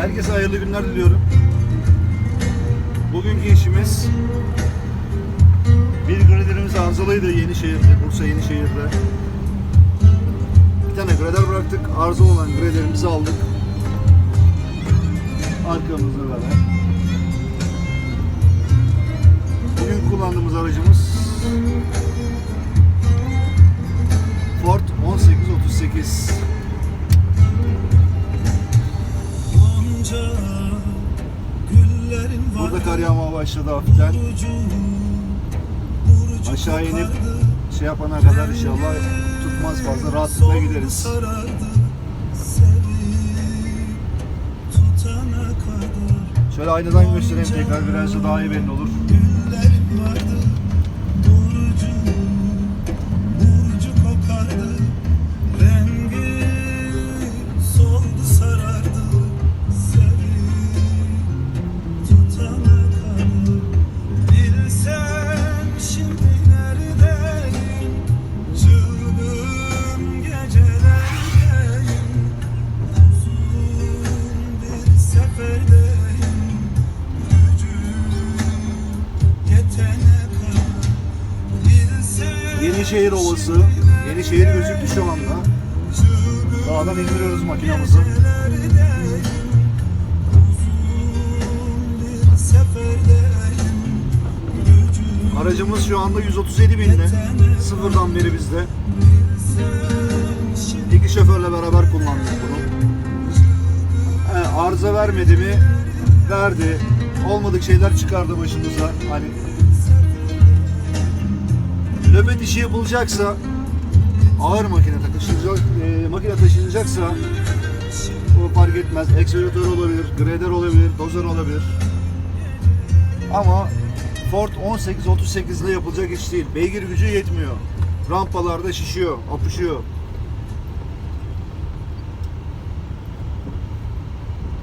Herkese hayırlı günler diliyorum. Bugünkü işimiz bir graderimiz arızalıydı Yenişehir'de, Bursa Yenişehir'de. Bir tane grader bıraktık. Arıza olan graderimizi aldık. Arkamızda böyle. Bugün kullandığımız aracımız Ford 1838. kar yağmaya başladı hafiften. Aşağı inip şey yapana kadar inşallah tutmaz fazla rahatlıkla gideriz. Şöyle aynadan göstereyim tekrar biraz da daha iyi belli olur. Yenişehir Ovası, Yenişehir gözüktü şu anda. Dağdan indiriyoruz makinamızı. Aracımız şu anda 137 binde. Sıfırdan beri bizde. İki şoförle beraber kullandık bunu. He, arıza vermedi mi? Verdi. Olmadık şeyler çıkardı başımıza. Hani löbet işi yapılacaksa ağır makine taşınacak, e, makine taşınacaksa o fark etmez. Ekselatör olabilir, grader olabilir, dozer olabilir. Ama Ford 1838 ile yapılacak iş değil. Beygir gücü yetmiyor. Rampalarda şişiyor, apışıyor.